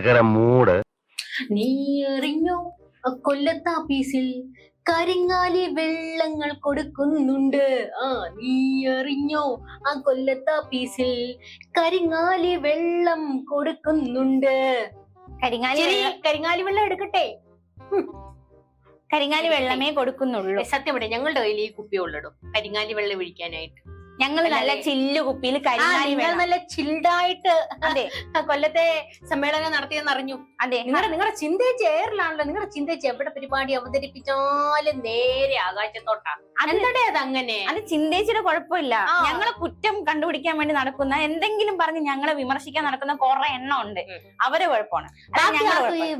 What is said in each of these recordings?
ഭയങ്കര മൂഡ് നീ എറിഞ്ഞോ കരിങ്ങാലി വെള്ളങ്ങൾ കൊടുക്കുന്നുണ്ട്. ആ നീ എറിഞ്ഞോ ആ കൊല്ലത്താപ്പീസിൽ കരിങ്ങാലി വെള്ളം കൊടുക്കുന്നുണ്ട്. കരിങ്ങാലി കരിങ്ങാലി വെള്ളം എടുക്കട്ടെ? കരിങ്ങാലി വെള്ളമേ കൊടുക്കുന്നുള്ളൂ. സത്യം പറയാം ഞങ്ങളുടെ കയ്യിൽ ഈ കുപ്പി ഉള്ളടും കരിങ്ങാലി വെള്ളം ഒഴിക്കാനായിട്ട്. ഞങ്ങൾ നല്ല? ചില്ല് കുപ്പിയിൽ വെള്ളം നല്ല ചിൽഡായിട്ട് അതെ. കൊല്ലത്തെ സമ്മേളനം നടത്തിയെന്ന് അറിഞ്ഞു. അതെ. നിങ്ങളുടെ നിങ്ങളുടെ ചിന്തേച്ചി എയറിലാണല്ലോ നിങ്ങളുടെ ചിന്തേച്ചി എവിടെ പരിപാടി അവതരിപ്പിച്ചാലും നേരെ ആകാശത്തോട്ടാ. അത് എന്താടേ അത് അങ്ങനെ അത് ചിന്തേച്ചിയുടെ കുഴപ്പമില്ല. ഞങ്ങളെ കുറ്റം കണ്ടുപിടിക്കാൻ വേണ്ടി നടക്കുന്ന എന്തെങ്കിലും പറഞ്ഞ് ഞങ്ങളെ വിമർശിക്കാൻ നടക്കുന്ന കുറെ എണ്ണം ഉണ്ട്. അവരെ കുഴപ്പമാണ്.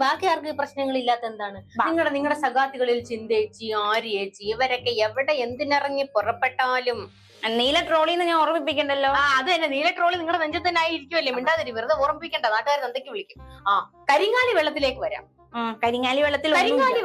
ബാക്കി ആർക്ക് പ്രശ്നങ്ങൾ ഇല്ലാത്ത എന്താണ്? നിങ്ങളുടെ നിങ്ങളുടെ സഖാത്തികളിൽ ചിന്തേച്ചി ആര്യേച്ചി ഇവരൊക്കെ എവിടെ എന്തിനിറങ്ങി പുറപ്പെട്ടാലും നീല ട്രോളിന്ന് ഞാൻ ഓർമ്മിപ്പിക്കണ്ടല്ലോ? ആ അത് തന്നെ. നീല ട്രോളി നിങ്ങളുടെ നെഞ്ചത്ത് തന്നെ ആയിരിക്കുമല്ലേ മിണ്ടാതിരി. വെറുതെ ഓർമ്മിപ്പിക്കണ്ട. നാട്ടുകാർ എന്തൊക്കെ വിളിക്കും? ആ കരിങ്ങാലി വെള്ളത്തിലേക്ക് വരാം. കരിങ്ങാലി വെള്ളത്തിൽ. കരിങ്ങാലി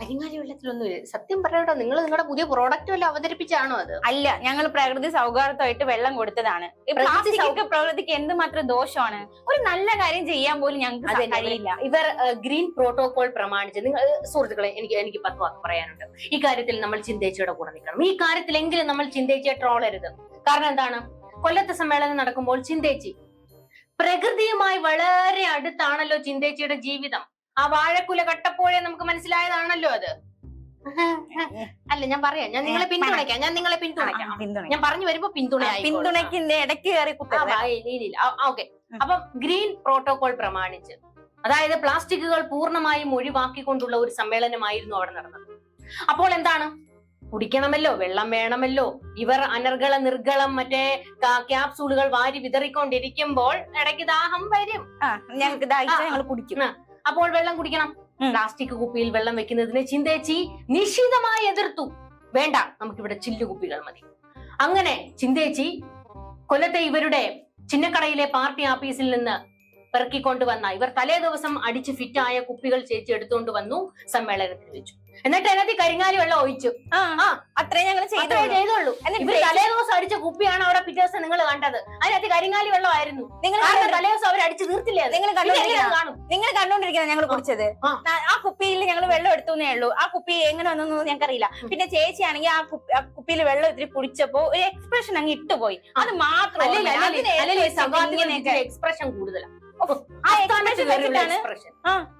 കരിങ്ങാലി വെള്ളത്തിലൊന്നുമില്ല സത്യം പറയട്ടോ നിങ്ങൾ നിങ്ങളുടെ പുതിയ പ്രോഡക്റ്റ് വല്ല അവതരിപ്പിച്ചാണോ അത്? അല്ല ഞങ്ങൾ പ്രകൃതി സൗഹാർദ്ദമായിട്ട് വെള്ളം കൊടുത്തതാണ്. പ്ലാസ്റ്റിക് പ്രകൃതിക്ക് എന്തുമാത്രം ദോഷമാണ്? ഒരു നല്ല കാര്യം ചെയ്യാൻ പോലും ഞങ്ങൾക്ക് കഴിയില്ല ഇവർ ഗ്രീൻ പ്രോട്ടോകോൾ പ്രമാണിച്ച് നിങ്ങൾ സുഹൃത്തുക്കളെ എനിക്ക് എനിക്ക് പത്ത് വാക്ക് പറയാനുണ്ട്. ഈ കാര്യത്തിൽ നമ്മൾ ചിന്തേച്ചിയുടെ കൂടെ നിൽക്കണം. ഈ കാര്യത്തിലെങ്കിലും നമ്മൾ ചിന്തേച്ചിയെ ട്രോളരുത്. കാരണം എന്താണ്? കൊല്ലത്തെ സമ്മേളനം നടക്കുമ്പോൾ ചിന്തേച്ചി പ്രകൃതിയുമായി വളരെ അടുത്താണല്ലോ ചിന്തേച്ചിയുടെ ജീവിതം. ആ വാഴക്കുല കട്ടപ്പോഴേ നമുക്ക് മനസ്സിലായതാണല്ലോ അത്. അല്ല ഞാൻ പറയാം. ഞാൻ നിങ്ങളെ പിന്തുണയ്ക്കാം. ഞാൻ നിങ്ങളെ പിന്തുണയ്ക്കാം. ഞാൻ പറഞ്ഞു വരുമ്പോ പിന്തുണ പിന്തുണയ്ക്കിന്റെ ഇടയ്ക്ക് കയറി കുത്തരുത്. ഓക്കെ. അപ്പൊ ഗ്രീൻ പ്രോട്ടോകോൾ പ്രമാണിച്ച്. അതായത് പ്ലാസ്റ്റിക്കുകൾ പൂർണമായും ഒഴിവാക്കിക്കൊണ്ടുള്ള ഒരു സമ്മേളനമായിരുന്നു അവിടെ നടന്നത്. അപ്പോൾ എന്താണ്? കുടിക്കണമല്ലോ വെള്ളം വേണമല്ലോ. ഇവർ അനർഗള നിർഗളം മറ്റേ ക്യാപ്സൂളുകൾ വാരി വിതറിക്കൊണ്ടിരിക്കുമ്പോൾ ഇടയ്ക്ക് ദാഹം വരും. ഞങ്ങൾക്ക് ഞങ്ങൾ കുടിക്കും. അപ്പോൾ വെള്ളം കുടിക്കണം. പ്ലാസ്റ്റിക് കുപ്പിയിൽ വെള്ളം വെക്കുന്നതിനെ ചിന്തേച്ചി നിശിതമായി എതിർത്തു. വേണ്ട നമുക്കിവിടെ ചില്ലു കുപ്പികൾ മതി. അങ്ങനെ ചിന്തേച്ചി കൊല്ലത്തെ ഇവരുടെ ചിന്നക്കടയിലെ പാർട്ടി ആഫീസിൽ നിന്ന് പെറുക്കിക്കൊണ്ടുവന്ന ഇവർ തലേ ദിവസം അടിച്ച് ഫിറ്റായ കുപ്പികൾ ചേച്ചി എടുത്തുകൊണ്ട് വന്നു സമ്മേളനത്തിൽ വെച്ചു. എന്നിട്ട് അതിനകത്ത് കരിങ്ങാലി വെള്ളം ഒഴിച്ചു. ആ. അത്രേ ഞങ്ങൾ ചെയ്തു ചെയ്തുള്ളൂ. എന്നിട്ട് തലേദിവസം തലേ ദിവസം അടിച്ച കുപ്പിയാണ് അവിടെ പിറ്റേ ദിവസം നിങ്ങൾ കണ്ടത്. അതിനകത്ത് കരിങ്ങാലി വെള്ളമായിരുന്നു. നിങ്ങൾ തലേദിവസം തലേ ദിവസം അവർ അടിച്ച് തീർത്തില്ലേ നിങ്ങൾ കാണും? നിങ്ങൾ കണ്ടോണ്ടിരിക്കുന്ന ഞങ്ങൾ കുടിച്ചത്. ആ. കുപ്പിയിൽ ഞങ്ങൾ വെള്ളം എടുത്തുന്നേ ഉള്ളൂ. ആ കുപ്പി എങ്ങനെ വന്നു ഞങ്ങൾക്കറിയില്ല. പിന്നെ ചേച്ചിയാണെങ്കിൽ ആ കുപ്പിയിൽ വെള്ളം ഇത്തിരി കുടിച്ചപ്പോ ഒരു എക്സ്പ്രഷൻ അങ്ങ് ഇട്ടുപോയി അത് മാത്രം എക്സ്പ്രഷൻ ഓർമ്മയില്ല.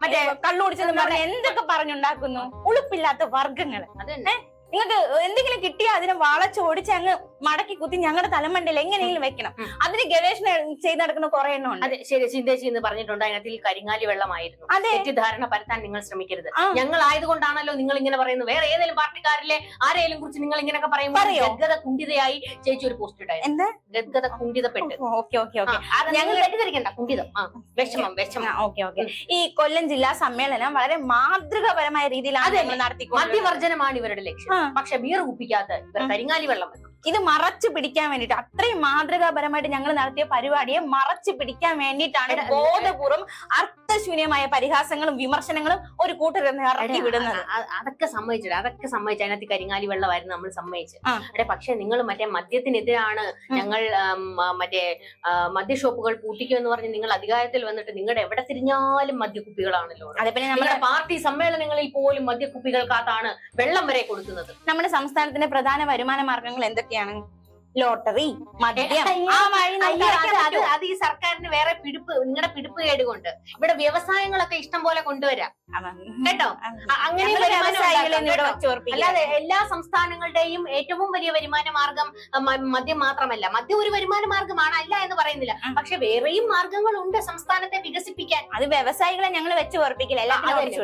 മറ്റേ കള്ളു പറഞ്ഞ എന്തൊക്കെ പറഞ്ഞുണ്ടാക്കുന്നു? ഉളുപ്പില്ലാത്ത വർഗങ്ങൾ നിങ്ങക്ക് നിങ്ങൾക്ക് എന്തെങ്കിലും കിട്ടിയാ അതിനെ വളച്ചോടിച്ച് അങ്ങ് മടക്കി കുത്തി ഞങ്ങളുടെ തലമണ്ടയിൽ എങ്ങനെയെങ്കിലും വെക്കണം. അതിന് ഗവേഷണം ചെയ്ത് നടക്കുന്ന കുറെ എണ്ണമുണ്ട് അതെ ശരി ചിന്തേശി എന്ന് പറഞ്ഞിട്ടുണ്ട്. അതിനകത്ത് ഈ കരിങ്ങാലി വെള്ളമായിരുന്നു. തെറ്റിദ്ധാരണ പരത്താൻ നിങ്ങൾ ശ്രമിക്കരുത്. ഞങ്ങൾ ആയതുകൊണ്ടാണല്ലോ നിങ്ങൾ ഇങ്ങനെ പറയുന്നത്. വേറെ ഏതെങ്കിലും പാർട്ടിക്കാരിലെ ആരെയും കുറിച്ച് നിങ്ങൾ ഇങ്ങനെയൊക്കെ പറയുമ്പോൾ പറയോ? ഗദ്ഗത കുണ്ഠിതയായി ചേച്ചി ഒരു പോസ്റ്റ് ഇട്ടായിരുന്നു എന്ത്? ഗദ്ഗത കുണ്ഠിതപ്പെട്ട്. Okay okay okay. ഞങ്ങൾ തെറ്റിദ്ധരിക്കണ്ട. കുണ്ഠിതം. വിഷമം വിഷമം. Okay okay. ഈ കൊല്ലം ജില്ലാ സമ്മേളനം വളരെ മാതൃകാപരമായ രീതിയിലാണ് നടത്തി മദ്യവർജനമാണ് ഇവരുടെ ലക്ഷ്യം. പക്ഷെ ബീർ കുപ്പിക്കാത്ത ഇവർ കരിങ്ങാലി വെള്ളം വെക്കും. ഇത് മറച്ചു പിടിക്കാൻ വേണ്ടിട്ട് അത്രയും മാതൃകാപരമായിട്ട് ഞങ്ങൾ നടത്തിയ പരിപാടിയെ മറച്ചു പിടിക്കാൻ വേണ്ടിയിട്ടാണ് ബോധപൂർവം അർത്ഥശൂന്യമായ പരിഹാസങ്ങളും വിമർശനങ്ങളും ഒരു കൂട്ടരെന്ന് ഇറക്കി വിടുന്നത്. അതൊക്കെ സമ്മതിച്ചിട്ട് അതൊക്കെ സമ്മതിച്ചു അതിനകത്ത് കരിങ്ങാലി വെള്ളമായിരുന്നു നമ്മൾ സമ്മതിച്ച്. അവിടെ പക്ഷെ നിങ്ങൾ മറ്റേ മദ്യത്തിനെതിരാണ്. ഞങ്ങൾ മറ്റേ മദ്യ ഷോപ്പുകൾ പൂട്ടിക്കും എന്ന് പറഞ്ഞ് നിങ്ങൾ അധികാരത്തിൽ വന്നിട്ട് നിങ്ങളുടെ എവിടെ തിരിഞ്ഞാലും മദ്യക്കുപ്പികളാണല്ലോ. നമ്മുടെ പാർട്ടി സമ്മേളനങ്ങളിൽ പോലും മദ്യക്കുപ്പികൾക്കകത്താണ് വെള്ളം വരെ കൊടുക്കുന്നത്. നമ്മുടെ സംസ്ഥാനത്തിന്റെ പ്രധാന വരുമാന മാർഗങ്ങൾ എന്തൊക്കെയാണ് ലോട്ടറി മദ്യം. ആ വഴി അത് ഈ സർക്കാരിന് വേറെ പിടിപ്പ് നിങ്ങളുടെ പിടിപ്പ് കേടുകൊണ്ട്. ഇവിടെ വ്യവസായങ്ങളൊക്കെ ഇഷ്ടം പോലെ കൊണ്ടുവരാം. കേട്ടോ? അങ്ങനെ? അല്ലാതെ എല്ലാ സംസ്ഥാനങ്ങളുടെയും ഏറ്റവും വലിയ വരുമാന മാർഗം മദ്യം മാത്രമല്ല. മദ്യം ഒരു വരുമാന മാർഗമാണ് അല്ല എന്ന് പറയുന്നില്ല. പക്ഷെ വേറെയും മാർഗങ്ങളുണ്ട് സംസ്ഥാനത്തെ വികസിപ്പിക്കാൻ. അത് വ്യവസായികളെ ഞങ്ങൾ വെച്ച് ഉറപ്പിക്കില്ല.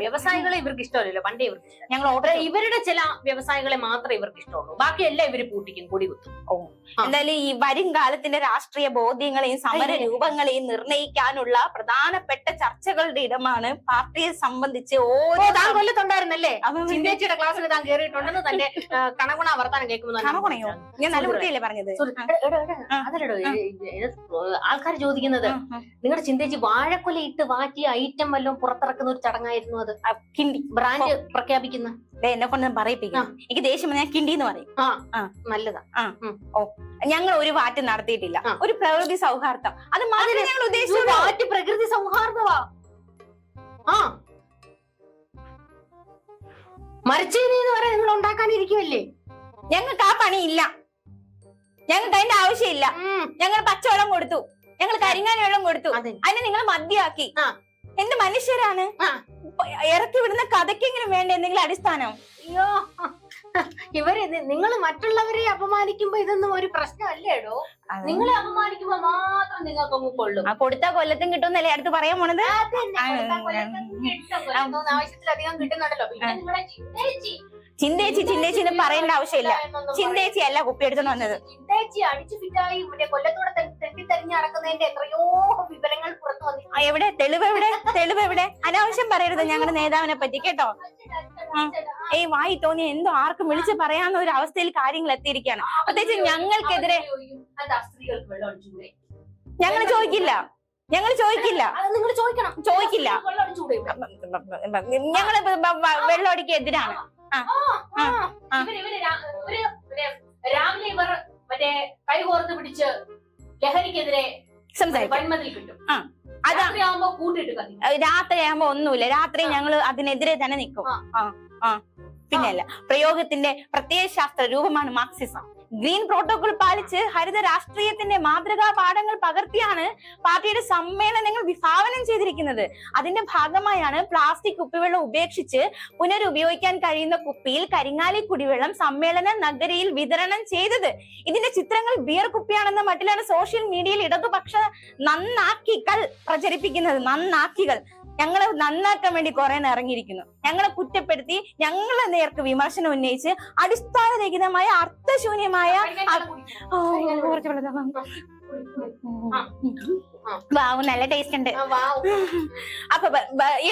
വ്യവസായികളെ ഇവർക്ക് ഇഷ്ടമല്ലല്ലോ. പണ്ടേ ഇവർക്ക് ഞങ്ങൾ ഓർഡർ ഇവരുടെ ചില വ്യവസായികളെ മാത്രമേ ഇവർക്ക് ഇഷ്ടമുള്ളൂ. ബാക്കിയെല്ലാം ഇവർ പൂട്ടിക്കും കൊടി കുത്തും ആ. എന്തായാലും ഈ വരും കാലത്തിന്റെ രാഷ്ട്രീയ ബോധ്യങ്ങളെയും സമര. രൂപങ്ങളെയും നിർണയിക്കാനുള്ള പ്രധാനപ്പെട്ട ചർച്ചകളുടെ ഇടമാണ് പാർട്ടിയെ സംബന്ധിച്ച് ഓരോ താൻ കൊല്ലത്തുണ്ടായിരുന്നല്ലേ? ചിന്തേച്ചിയുടെ ക്ലാസ്സിൽ താൻ കയറിയിട്ടുണ്ടെന്ന് തന്റെ കണകുണ വർത്താനം കേൾക്കുമ്പോൾ കണകുണയോ? ഞാൻ നല്ല വൃത്തിയല്ലേ പറഞ്ഞത്. അതല്ലടോ ആൾക്കാർ ചോദിക്കുന്നത്. നിങ്ങളുടെ ചിന്തേച്ചി വാഴക്കൊല ഇട്ട് വാറ്റിയ ഐറ്റം വല്ലതും പുറത്തിറക്കുന്ന ഒരു ചടങ്ങായിരുന്നു അത്. കിണ്ടി. ബ്രാൻഡ് പ്രഖ്യാപിക്കുന്ന. എന്നെ കൊണ്ട് പറയിപ്പിക്കാം. എനിക്ക് ദേഷ്യം വന്നാൽ ഞാൻ കിണ്ടി എന്ന് പറയും നല്ലതാ. ഓ. ഞങ്ങൾ ഒരു വാറ്റ് നടത്തിയിട്ടില്ല. ഒരു പ്രകൃതി സൗഹാർദ്ദം. അത് മാത്രമേ ഞങ്ങൾ ഉദ്ദേശിച്ചു വാറ്റ് പ്രകൃതി സൗഹാർദ്ദമാ. ആ. മരച്ചീനി എന്ന് പറയാൻ നിങ്ങൾ ഉണ്ടാക്കാനിരിക്കുമല്ലേ ഞങ്ങൾക്ക് ആ പണി ഇല്ല ഞങ്ങൾക്ക് അതിന്റെ ആവശ്യമില്ല. ഞങ്ങൾ പച്ചവെള്ളം കൊടുത്തു. ഞങ്ങൾ കരിങ്ങാലി വെള്ളം കൊടുത്തു. അതെ. അതിനെ നിങ്ങൾ മദ്യമാക്കി. എന്ത് മനുഷ്യരാണ്? ഇറക്കി വിടുന്ന കഥക്കെങ്കിലും വേണ്ട എന്തെങ്കിലും അടിസ്ഥാനം? അയ്യോ ഇവർ നിങ്ങൾ മറ്റുള്ളവരെ അപമാനിക്കുമ്പോ ഇതൊന്നും ഒരു പ്രശ്നമല്ലേടോ നിങ്ങളെ അപമാനിക്കുമ്പോ മാത്രം നിങ്ങൾക്ക് അങ്ങ് കൊള്ളും. ആ കൊടുത്ത കൊല്ലത്തും കിട്ടുമെന്നല്ലേ അടുത്ത് പറയാൻ പോണത്? ആവശ്യത്തിലധികം കിട്ടുന്നുണ്ടല്ലോ. പിന്നെ നിങ്ങളെ ചിന്തേച്ചി ചിന്തേച്ചി ചിന്തേച്ചി എന്ന് പറയേണ്ട ആവശ്യമില്ല. ചിന്തേച്ചി അല്ല കുപ്പി എടുത്തു വന്നത്. ചിന്തേച്ചി അടിച്ചു ഫിറ്റായി മറ്റേ കൊല്ലത്തൂടെ തെറ്റിത്തെറിഞ്ഞ് നടക്കുന്നതിന്റെ എത്രയോ വിവരങ്ങൾ പുറത്തു വന്നു എവിടെ? തെളിവ് എവിടെ? തെളിവ് എവിടെ? അനാവശ്യം പറയരുത് ഞങ്ങളുടെ നേതാവിനെ പറ്റി കേട്ടോ? ഏയ് വായി തോന്നി എന്തോ ആർക്കും വിളിച്ച് പറയാവുന്ന ഒരു അവസ്ഥയിൽ കാര്യങ്ങൾ എത്തിയിരിക്കുകയാണ് പ്രത്യേകിച്ച് ഞങ്ങൾക്കെതിരെ ഞങ്ങൾ ചോദിക്കില്ല. ഞങ്ങൾ ചോദിക്കില്ല. നിങ്ങൾ ചോദിക്കണം. ചോദിക്കില്ല. വെള്ളം ഒഴിച്ചുകൂടെ രാവിലെ ഇവർ മറ്റേ പിടിച്ച് ലഹരിക്കെതിരെ കിട്ടും. കൂട്ടിട്ട് കത്തി ഒന്നുമില്ല. രാത്രി ഞങ്ങൾ അതിനെതിരെ തന്നെ നിൽക്കും. ആ. ആ ആ. പിന്നെയല്ല പ്രയോഗത്തിന്റെ പ്രത്യയശാസ്ത്ര രൂപമാണ് മാർക്സിസം. ഗ്രീൻ പ്രോട്ടോകോൾ പാലിച്ച് ഹരിത രാഷ്ട്രീയത്തിന്റെ മാതൃകാ പാഠങ്ങൾ പകർത്തിയാണ് പാർട്ടിയുടെ സമ്മേളനങ്ങൾ വിഭാവനം ചെയ്തിരിക്കുന്നത്. അതിന്റെ ഭാഗമായാണ് പ്ലാസ്റ്റിക് കുപ്പിവെള്ളം ഉപേക്ഷിച്ച് പുനരുപയോഗിക്കാൻ കഴിയുന്ന കുപ്പിയിൽ കരിങ്ങാലി കുടിവെള്ളം സമ്മേളന നഗരിയിൽ വിതരണം ചെയ്തത്. ഇതിന്റെ ചിത്രങ്ങൾ ബിയർ കുപ്പിയാണെന്ന മട്ടിലാണ് സോഷ്യൽ മീഡിയയിൽ ഇടതുപക്ഷ നന്നാക്കികൾ പ്രചരിപ്പിക്കുന്നത്. നന്നാക്കികൾ. ഞങ്ങളെ നന്നാക്കാൻ വേണ്ടി കുറെ ഇറങ്ങിയിരിക്കുന്നു ഞങ്ങളെ കുറ്റപ്പെടുത്തി ഞങ്ങളെ നേർക്ക് വിമർശനം ഉന്നയിച്ച് അടിസ്ഥാനരഹിതമായ അർത്ഥശൂന്യമായ കുറച്ച്. വാവ് നല്ല ടേസ്റ്റ് ഉണ്ട്. അപ്പൊ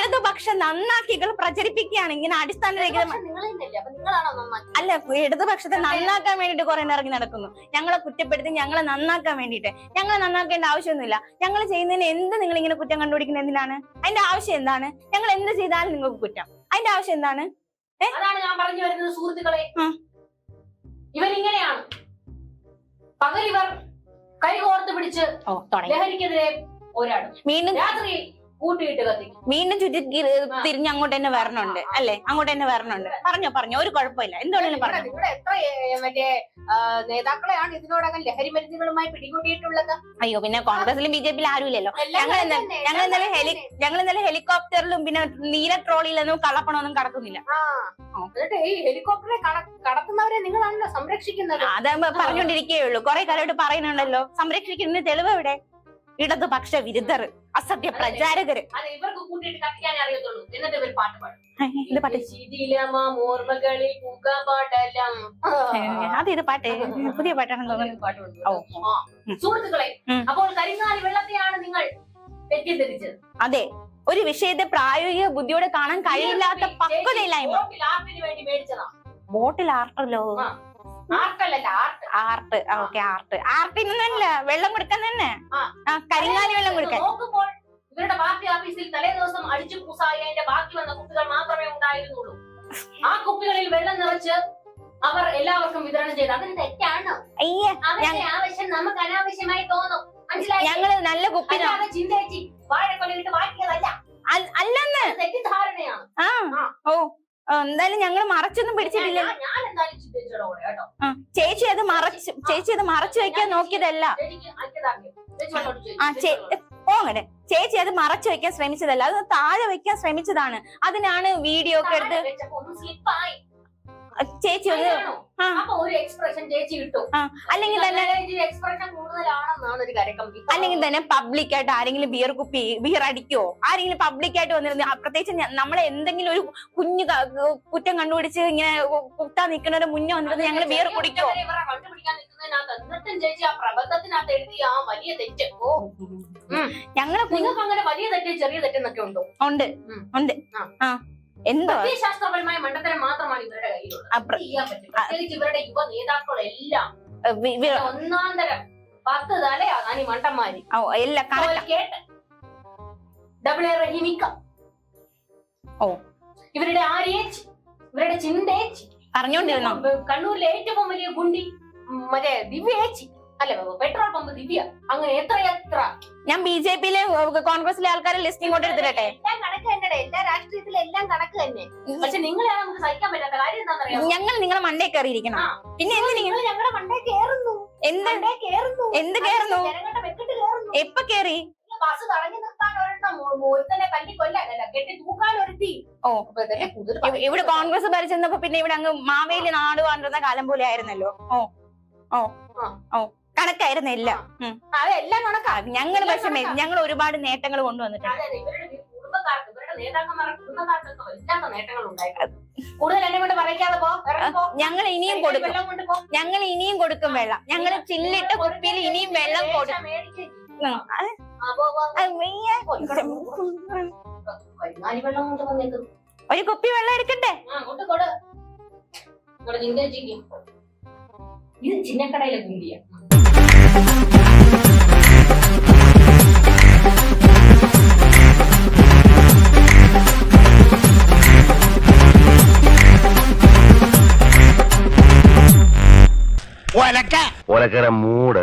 ഏത് പക്ഷം നന്നാക്കികൾ പ്രചരിപ്പിക്കുകയാണ്. ഇങ്ങനെ അടിസ്ഥാന രഹിതം തന്നെയല്ലേ അപ്പൊ നിങ്ങളാണോ നന്നാക്കി അല്ല ഇടതുപക്ഷത്തെ നന്നാക്കാൻ വേണ്ടിട്ട് കുറെ ഇറങ്ങി നടക്കുന്നു. ഞങ്ങളെ കുറ്റപ്പെടുത്തി ഞങ്ങളെ നന്നാക്കാൻ വേണ്ടിട്ട് ഞങ്ങളെ നന്നാക്കേണ്ട ആവശ്യമൊന്നുമില്ല. ഞങ്ങൾ ചെയ്യുന്നതിന് എന്ത് നിങ്ങൾ ഇങ്ങനെ കുറ്റം കണ്ടുപിടിക്കുന്ന എന്തിനാണ്? അതിന്റെ ആവശ്യം എന്താണ്? ഞങ്ങൾ എന്ത് ചെയ്താലും നിങ്ങൾക്ക് കുറ്റം. അതിന്റെ ആവശ്യം എന്താണ്? അതാണ് ഞാൻ പറഞ്ഞു വരുന്നത് സുഹൃത്തുക്കളെ. ഇവരിങ്ങനെയാണ്. പകലിവർ കൈ കോർത്ത് പിടിച്ച് ലഹരിക്കെതിരെ പോരാടും. വീണ്ടും രാത്രി കൂട്ടിയിട്ട് കത്തിക്കും. വീണ്ടും ചുറ്റി തിരിഞ്ഞ് അങ്ങോട്ട് തന്നെ വരണുണ്ട്. അല്ലെ? അങ്ങോട്ട് തന്നെ വരണുണ്ട്. പറഞ്ഞോ പറഞ്ഞോ. ഒരു കുഴപ്പമില്ല. എന്തുകൊണ്ടും പറഞ്ഞു. നിങ്ങളുടെ എത്ര മറ്റേ നേതാക്കളെയാണ് ഇതിനോടകം ലഹരി മരുന്നുകളുമായി പിടികൂടിയിട്ടുള്ളത്? അയ്യോ പിന്നെ കോൺഗ്രസിലും ബി ജെ പിയിലും ആരുമില്ലല്ലോ. ഞങ്ങൾ ഞങ്ങൾ ഇന്നലെ ഹെലി- ഞങ്ങൾ ഇന്നലെ ഹെലികോപ്റ്ററിലും പിന്നെ നീല ട്രോളിയിലൊന്നും കള്ളപ്പണമൊന്നും കടക്കുന്നില്ല. എന്നിട്ട് ഈ ഹെലികോപ്റ്ററെ കടക്കുന്നവരെ കടത്തുന്നവരെ നിങ്ങളാണല്ലോ സംരക്ഷിക്കുന്നത്? അത് പറഞ്ഞുകൊണ്ടിരിക്കേ ഉള്ളൂ കുറെ കാലമായിട്ട് പറയുന്നുണ്ടല്ലോ. സംരക്ഷിക്കുന്ന തെളിവ് എവിടെ? ഇടതുപക്ഷ വിരുദ്ധർ അസത്യ പ്രചാരകര് അത് ഇത് പാട്ട്. പുതിയ പാട്ടാണ് തോന്നുന്നു. സുഹൃത്തുക്കളെ അപ്പോൾ കരിങ്ങാലി വെള്ളത്തെയാണ് നിങ്ങൾ തെറ്റിദ്ധരിച്ചത്. അതെ ഒരു വിഷയത്തെ പ്രായോഗിക ബുദ്ധിയോടെ കാണാൻ കഴിയില്ലാത്ത പക്വതയില്ലായ്മ. വോട്ടിൽ ആർട്ടല്ലോ ആർട്ട്. Art okay art. തന്നെ വെള്ളം കൊടുക്കാൻ തന്നെ. ആ. കരിങ്ങാലി വെള്ളം കൊടുക്കാൻ. ഇവരുടെ പാർട്ടി ഓഫീസിൽ തലേ ദിവസം അടിച്ചു പൂസായതിന്റെ ബാക്കി വന്ന കുപ്പികൾ മാത്രമേ ഉണ്ടായിരുന്നുള്ളൂ. ആ കുപ്പികളിൽ വെള്ളം നിറച്ച് അവർ എല്ലാവർക്കും വിതരണം ചെയ്തു. അതിന് തെറ്റാണ്. അവരുടെ ആവശ്യം നമുക്ക് അനാവശ്യമായി തോന്നും. മനസ്സിലായി ഞങ്ങൾ നല്ല കുപ്പി അല്ലാതെ ചിന്തേച്ചി വാഴക്കൊലയിട്ട് വാക്കിയതല്ല അൽ- അല്ലെന്ന്. തെറ്റിദ്ധാരണയാണ്. ആ. ഓ. എന്തായാലും ഞങ്ങൾ മറച്ചൊന്നും പിടിച്ചിട്ടില്ല. ചേച്ചി അത് മറച്ച് ചേച്ചി അത് മറച്ചു വെക്കാൻ നോക്കിയതല്ല. ആ, ചേച്ചി പോങ്ങനെ ചേച്ചി അത് മറച്ചു വെക്കാൻ ശ്രമിച്ചതല്ല. അത് താഴെ വെക്കാൻ ശ്രമിച്ചതാണ്. അതിനാണ് വീഡിയോ ഒക്കെ എടുത്ത് ചേച്ചി ഒന്ന് അല്ലെങ്കിൽ തന്നെ അല്ലെങ്കിൽ തന്നെ പബ്ലിക് ആയിട്ട് ആരെങ്കിലും ബിയർ കുപ്പി ബിയർ അടിക്കോ ആരെങ്കിലും പബ്ലിക് ആയിട്ട് വന്നിരുന്നു പ്രത്യേകിച്ച് നമ്മളെ എന്തെങ്കിലും ഒരു കുഞ്ഞു കുറ്റം കണ്ടുപിടിച്ച് ഇങ്ങനെ കുത്താൻ നിൽക്കുന്നവരെ മുന്നേ വന്നിരുന്നു ഞങ്ങൾ ബിയർ കുടിക്കോ? ഞങ്ങളെ കുഞ്ഞു നിങ്ങൾക്ക് അങ്ങനെ വലിയ തെറ്റ് ചെറിയ തെറ്റെന്നൊക്കെ ഉണ്ടോ? ഉണ്ട്. ഉണ്ട്. ആ. എന്തോ? ശാസ്ത്രപരമായ മണ്ടത്തരം മാത്രമാണ് ഇവരുടെ കയ്യിലുള്ളത്. പ്രത്യേകിച്ച് ഇവരുടെ യുവ നേതാക്കളെല്ലാം ഒന്നാം തരം പത്ത് മണ്ടന്മാര്. ഓ, എല്ലാം കേട്ട്. ഡബിൾ എ റഹീമിക്ക ഓ. ഇവരുടെ ആരേജ് ഇവരുടെ ചിന്തേജ് പറഞ്ഞോണ്ടിരുന്നോ കണ്ണൂരിലെ ഏറ്റവും വലിയ ഗുണ്ടി മറ്റേ ദിവ്യേച്ചി. അല്ലെ പെട്രോൾ പമ്പ് ദിവ്യ. അങ്ങനെ എത്ര എത്ര ഞാൻ ബി ജെ പിയിലെ കോൺഗ്രസിലെ ആൾക്കാരെ ലിസ്റ്റ് ഇങ്ങോട്ട് എടുത്തിട്ടെ വേണ്ട എല്ലാ രാഷ്ട്രീയത്തിലും എല്ലാം കണക്ക് തന്നെ. പക്ഷെ നിങ്ങളെ നമുക്ക് സഹിക്കാൻ പറ്റാത്ത കാര്യം എന്താണെന്നറിയാം ഞങ്ങൾ നിങ്ങളെ മണ്ടേ കയറിയിരിക്കണം. പിന്നെ എന്ത് നിങ്ങൾ ഞങ്ങളുടെ മണ്ടേ കേറുന്നു എന്ത്? കേറുന്നു എന്ത് കേറുന്നു ജനങ്ങളുടെ വെക്കിട്ട് കേറുന്നു എപ്പ കേറി? ബസ് തടഞ്ഞു നിർത്താൻ ഒരെണ്ണം ഒരുത്തനെ തല്ലി കൊല്ലാനല്ല കെട്ടി തൂക്കാൻ ഒരുത്തി. ഓ. ഇവിടെ കോൺഗ്രസ് ഭരിച്ചപ്പോ പിന്നെ ഇവിടെ അങ്ങ് മാവേലി നാട് വാണ്ടിരുന്ന കാലം പോലെ ആയിരുന്നല്ലോ. ഓ. ഓ. ഓ. കണക്കായിരുന്നു എല്ലാം. അതെല്ലാം കണക്കാ. ഞങ്ങൾ പക്ഷെ ഞങ്ങൾ ഒരുപാട് നേട്ടങ്ങൾ കൊണ്ടുവന്നിട്ടുണ്ട്. ഞങ്ങൾ ഇനിയും കൊടുക്കും. ഞങ്ങൾ ഇനിയും കൊടുക്കും വെള്ളം. ഞങ്ങൾ ചില്ലിട്ട കുപ്പിയിൽ ഇനിയും വെള്ളം കൊടുക്കും. ഒരു കുപ്പി വെള്ളം എടുക്കട്ടെ? ഇത് ചിന്നക്കടയിലെ കുണ്ടിയ. മൂട്.